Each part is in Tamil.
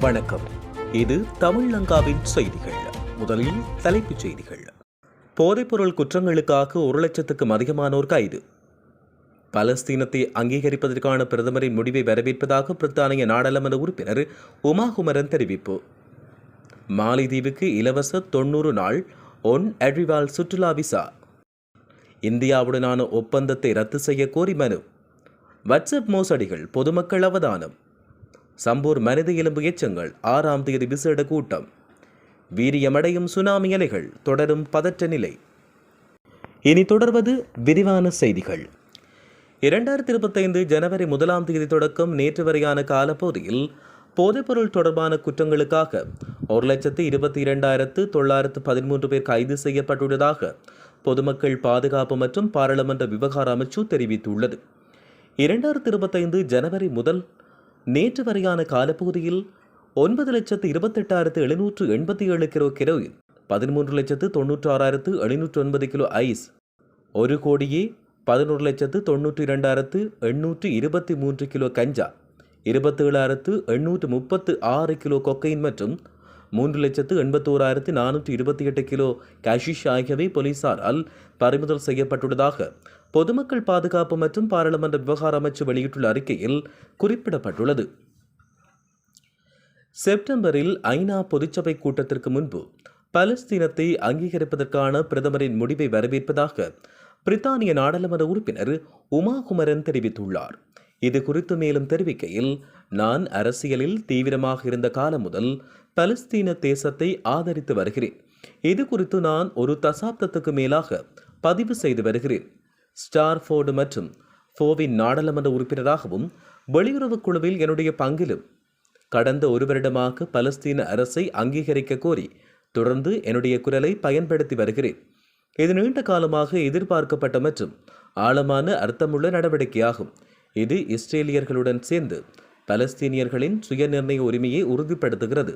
வணக்கம். இது தமிழ்லங்காவின் செய்திகள். முதலில் தலைப்புச் செய்திகள். போதைப்பொருள் குற்றங்களுக்காக ஒரு லட்சத்துக்கும் அதிகமானோர் கைது. பலஸ்தீனத்தை அங்கீகரிப்பதற்கான பிரதமரின் முடிவை வரவேற்பதாக பிரித்தானிய நாடாளுமன்ற உறுப்பினர் உமாகுமரன் தெரிவிப்பு. மாலைதீவுக்கு இலவச தொன்னூறு நாள் ஒன் அட்ரிவால் சுற்றுலா விசா. இந்தியாவுடனான ஒப்பந்தத்தை ரத்து செய்ய கோரி மனு. வாட்ஸ்அப் மோசடிகள் பொதுமக்கள் அவதானம். சம்பூர் மனித எலும்பு எச்சங்கள் ஆறாம் தேதி விசேட கூட்டம். வீரியமடையும் சுனாமி அலைகள் தொடரும் பதற்ற நிலை. இனி தொடர்வது விரிவான செய்திகள். இரண்டாயிரத்தி இருபத்தைந்து ஜனவரி முதலாம் தேதி தொடக்கம் நேற்று வரையான காலப்பகுதியில் போதைப்பொருள் தொடர்பான குற்றங்களுக்காக ஒரு லட்சத்து இருபத்தி இரண்டாயிரத்து தொள்ளாயிரத்து பதிமூன்று பேர் கைது செய்யப்பட்டுள்ளதாக பொதுமக்கள் பாதுகாப்பு மற்றும் பாராளுமன்ற விவகார அமைச்சு தெரிவித்துள்ளது. இரண்டாயிரத்தி இருபத்தைந்து ஜனவரி முதல் நேற்று வரையான காலப்பகுதியில் ஒன்பது லட்சத்து இருபத்தெட்டாயிரத்து எழுநூற்று எண்பத்தி ஏழு கிலோ கெரோயின் பதிமூன்று லட்சத்து தொன்னூற்றி ஆறாயிரத்து எழுநூற்று ஒன்பது கிலோ ஐஸ் ஒரு கோடியே பதினோரு லட்சத்து தொண்ணூற்றி இரண்டாயிரத்து எண்ணூற்று இருபத்தி மூன்று கிலோ கஞ்சா இருபத்தேழாயிரத்து எண்ணூற்று முப்பத்து ஆறு கிலோ கொக்கைன் மற்றும் மூன்று லட்சத்து எண்பத்தோராயிரத்து நானூற்றி இருபத்தி எட்டு கிலோ கஷிஷ் ஆகியவை போலீசாரால் பறிமுதல் செய்யப்பட்டுள்ளதாக பொதுமக்கள் பாதுகாப்பு மற்றும் பாராளுமன்ற விவகார அமைச்சு வெளியிட்டுள்ள அறிக்கையில் குறிப்பிடப்பட்டுள்ளது. செப்டம்பரில் ஐநா பொதுச்சபை கூட்டத்திற்கு முன்பு பலஸ்தீனத்தை அங்கீகரிப்பதற்கான பிரதமரின் முடிவை வரவேற்பதாக பிரித்தானிய நாடாளுமன்ற உறுப்பினர் உமா குமரன் தெரிவித்துள்ளார். இது குறித்து மேலும் தெரிவிக்கையில் நான் அரசியலில் தீவிரமாக இருந்த காலம் முதல் பலஸ்தீன தேசத்தை ஆதரித்து வருகிறேன். இது குறித்து நான் ஒரு தசாப்தத்துக்கு மேலாக பதிவு செய்து வருகிறேன். ஸ்டார்ஃபோர்டு மற்றும் ஃபோவின் நாடாளுமன்ற உறுப்பினராகவும் வெளியுறவுக் குழுவில் என்னுடைய பங்கிலும் கடந்த ஒரு வருடமாக பலஸ்தீன அரசை அங்கீகரிக்க கோரி தொடர்ந்து என்னுடைய குரலை பயன்படுத்தி வருகிறேன். இது நீண்ட காலமாக எதிர்பார்க்கப்பட்ட மற்றும் ஆழமான அர்த்தமுள்ள நடவடிக்கையாகும். இது இஸ்ரேலியர்களுடன் சேர்ந்து பலஸ்தீனியர்களின் சுயநிர்ணய உரிமையை உறுதிப்படுத்துகிறது.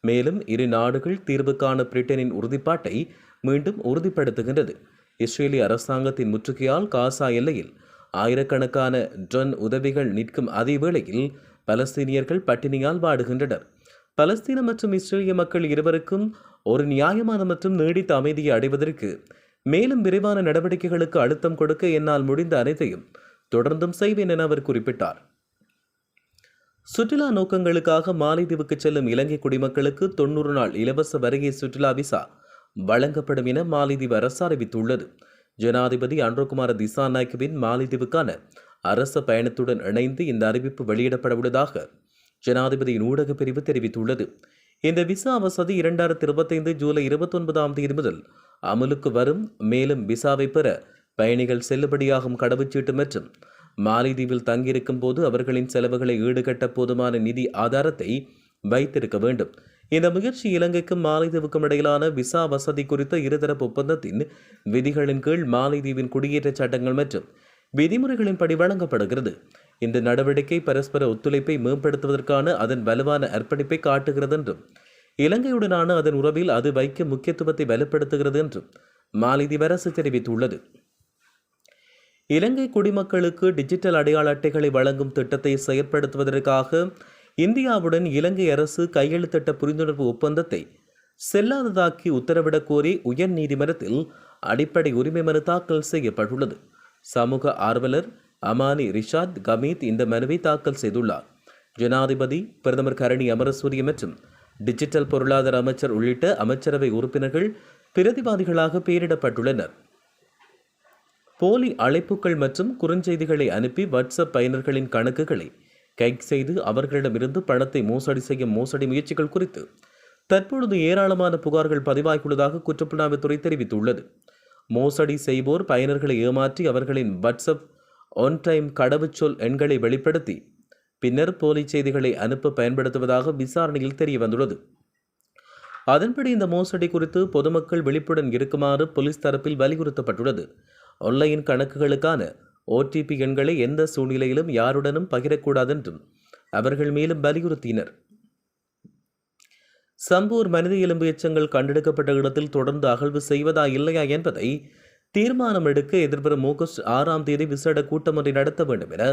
மேலும் இரு நாடுகள் தீர்வுக்கான பிரிட்டனின் உறுதிப்பாட்டை மீண்டும் உறுதிப்படுத்துகின்றது. இஸ்ரேலிய அரசாங்கத்தின் முற்றுகையால் காசா எல்லையில் ஆயிரக்கணக்கான ட்ரன் உதவிகள் நிற்கும் அதே வேளையில் பலஸ்தீனியர்கள் பட்டினியால் வாடுகின்றனர். பலஸ்தீன மற்றும் இஸ்ரேலிய மக்கள் இருவருக்கும் ஒரு நியாயமான மற்றும் நீடித்த அமைதியை அடைவதற்கு மேலும் விரைவான நடவடிக்கைகளுக்கு அழுத்தம் கொடுக்க என்னால் முடிந்த அனைத்தையும் தொடர்ந்தும் செய்வேன் என அவர் குறிப்பிட்டார். சுற்றுலா நோக்கங்களுக்காக மாலைதீவுக்கு செல்லும் இலங்கை குடிமக்களுக்கு தொன்னூறு நாள் இலவச வருகை சுற்றுலா விசா வழங்கப்படும் என மாலைதீவு அரசு அறிவித்துள்ளது. ஜனாதிபதி அன்ரோகுமார திசாநாயக்கவின் மாலைதீவுக்கான அரசு பயணத்துடன் இணைந்து இந்த அறிவிப்பு வெளியிடப்பட உள்ளதாக ஜனாதிபதியின் ஊடக பிரிவு தெரிவித்துள்ளது. இந்த விசா வசதி இரண்டாயிரத்தி இருபத்தைந்து ஜூலை இருபத்தொன்பதாம் தேதி முதல் அமலுக்கு வரும். மேலும் விசாவை பெற பயணிகள் செல்லுபடியாகும் கடவுச்சீட்டு மற்றும் மாலைதீவில் தங்கியிருக்கும் போது அவர்களின் செலவுகளை ஈடுகட்ட போதுமான நிதி ஆதாரத்தை வைத்திருக்க வேண்டும். இந்த முயற்சி இலங்கைக்கும் மாலைதீவுக்கும் இடையிலான விசா வசதி குறித்த இருதரப்பு ஒப்பந்தத்தின் விதிகளின் கீழ் மாலைதீவின் குடியேற்ற சட்டங்கள் மற்றும் விதிமுறைகளின்படி வழங்கப்படுகிறது. இந்த நடவடிக்கை பரஸ்பர ஒத்துழைப்பை மேம்படுத்துவதற்கான அதன் வலுவான அர்ப்பணிப்பை காட்டுகிறது என்றும் இலங்கையுடனான அதன் உறவில் அது வைக்கும் முக்கியத்துவத்தை வலுப்படுத்துகிறது என்றும் மாலைதீவு அரசு தெரிவித்துள்ளது. இலங்கை குடிமக்களுக்கு டிஜிட்டல் அடையாள அட்டைகளை வழங்கும் திட்டத்தை செயற்படுத்துவதற்காக இந்தியாவுடன் இலங்கை அரசு கையெழுத்திட்ட புரிந்துணர்வு ஒப்பந்தத்தை செல்லாததாக்கி உத்தரவிடக் கோரி உயர் நீதிமன்றத்தில் அடிப்படை உரிமை மனு தாக்கல் செய்யப்பட்டுள்ளது. சமூக ஆர்வலர் அமானி ரிஷாத் கமீத் இந்த மனுவை தாக்கல் செய்துள்ளார். ஜனாதிபதி பிரதமர் கரணி அமரசூரிய மற்றும் டிஜிட்டல் பொருளாதார அமைச்சர் உள்ளிட்ட அமைச்சரவை உறுப்பினர்கள் பிரதிவாதிகளாக பெயரிடப்பட்டுள்ளனர். போலி அழைப்புகள் மற்றும் குறுஞ்செய்திகளை அனுப்பி வாட்ஸ்அப் பயனர்களின் கணக்குகளை கைக் செய்து அவர்களிடமிருந்து பணத்தை மோசடி செய்யும் மோசடி முயற்சிகள் குறித்து தற்பொழுது ஏராளமான புகார்கள் பதிவாகியுள்ளதாக குற்றப்புலனாய்வுத்துறை தெரிவித்துள்ளது. மோசடி செய்வோர் பயனர்களை ஏமாற்றி அவர்களின் வாட்ஸ்அப் ஒன் டைம் கடவுச்சொல் எண்களை வெளிப்படுத்தி பின்னர் போலி செய்திகளை அனுப்ப பயன்படுத்துவதாக விசாரணையில் தெரிய வந்துள்ளது அதன்படி இந்த மோசடி குறித்து பொதுமக்கள் விழிப்புடன் இருக்குமாறு போலீஸ் தரப்பில் வலியுறுத்தப்பட்டுள்ளது. ஆன்லைன் கணக்குகளுக்கான ஓடிபி எண்களை எந்த சூழ்நிலையிலும் யாருடனும் பகிரக்கூடாதென்றும் அவர்கள் மேலும் வலியுறுத்தினர். சம்பூர் மனித எலும்பு எச்சங்கள் கண்டெடுக்கப்பட்ட இடத்தில் தொடர்ந்து அகழ்வு செய்வதா இல்லையா என்பதை தீர்மானம் எடுக்க எதிர்வரும் ஆகஸ்ட் ஆறாம் தேதி விசேட கூட்டம் ஒன்றை நடத்த வேண்டும் என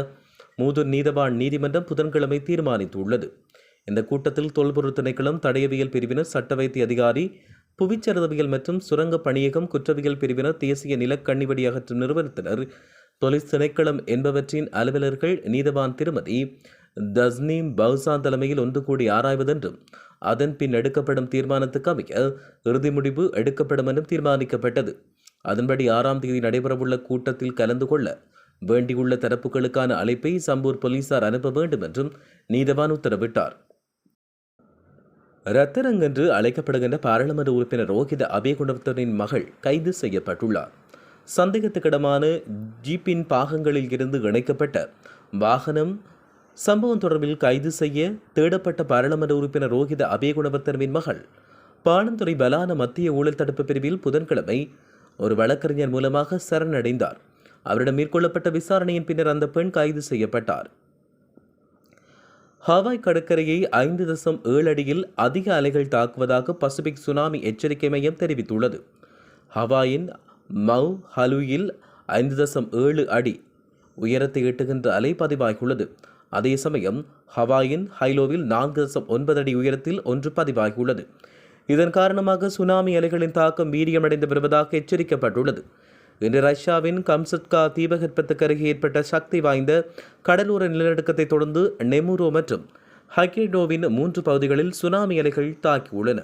மூதூர் நீதவான் நீதிமன்றம் புதன்கிழமை தீர்மானித்துள்ளது. இந்த கூட்டத்தில் தொல்பொருள் திணைக்களம் தடையவியல் பிரிவினர் சட்ட வைத்திய அதிகாரி புவிச்சரிதவியல் மற்றும் சுரங்க பணியகம் குற்றவியல் பிரிவினர் தேசிய நிலக்கண்ணிவடி அகற்றும் நிறுவனத்தினர் போலீஸ் திணைக்களம் என்பவற்றின் அலுவலர்கள் நீதவான் திருமதி தஸ்னீம் பவுசா தலைமையில் ஒன்று கூடி ஆராய்வதென்றும் அதன் பின் எடுக்கப்படும் தீர்மானத்துக்கு அமைய இறுதி முடிவு எடுக்கப்படும் என்றும் தீர்மானிக்கப்பட்டது. அதன்படி ஆறாம் தேதி நடைபெறவுள்ள கூட்டத்தில் கலந்து கொள்ள வேண்டியுள்ள தரப்புகளுக்கான அழைப்பை சம்பூர் போலீசார் அனுப்ப வேண்டும் என்றும் நீதவான் உத்தரவிட்டார். ரத்தரங் என்று அழைக்கப்படுகின்ற பாராளுமன்ற உறுப்பினர் ரோஹித அபேகுணத்தின் மகள் கைது செய்யப்பட்டுள்ளார். சந்தேகத்துக்கிடமான ஜீப்பின் பாகங்களில் இருந்து இணைக்கப்பட்ட வாகனம் சம்பவம் தொடர்பில் கைது செய்ய தேடப்பட்ட பாராளுமன்ற உறுப்பினர் ரோஹித அபயகுணவர்த்தனவின் மகள் பாணந்துறை பலான மத்திய ஊழல் தடுப்பு பிரிவில் புதன்கிழமை ஒரு வழக்கறிஞர் மூலமாக சரணடைந்தார். அவரிடம் மேற்கொள்ளப்பட்ட விசாரணையின் பின்னர் அந்த பெண் கைது செய்யப்பட்டார். ஹவாய் கடற்கரையை ஐந்து தசம் ஏழு அடியில் அதிக அலைகள் தாக்குவதாக பசிபிக் சுனாமி எச்சரிக்கை மையம் தெரிவித்துள்ளது. ஹவாயின் மவ் ஹலுயில் ஐந்து தசம் ஏழு அடி உயரத்தை எட்டுகின்ற அலை பதிவாகியுள்ளது அதே சமயம் ஹவாயின் ஹைலோவில் நான்கு தசம் ஒன்பது அடி உயரத்தில் ஒன்று பதிவாகியுள்ளது. இதன் காரணமாக சுனாமி அலைகளின் தாக்கம் வீரியமடைந்து வருவதாக எச்சரிக்கப்பட்டுள்ளது. இன்று ரஷ்யாவின் கம்சட்கா தீபகற்பத்துக்கு அருகே ஏற்பட்ட சக்தி வாய்ந்த கடலோர நிலநடுக்கத்தை தொடர்ந்து நெமுரோ மற்றும் ஹக்கேடோவின் மூன்று பகுதிகளில் சுனாமி அலைகள் தாக்கியுள்ளன.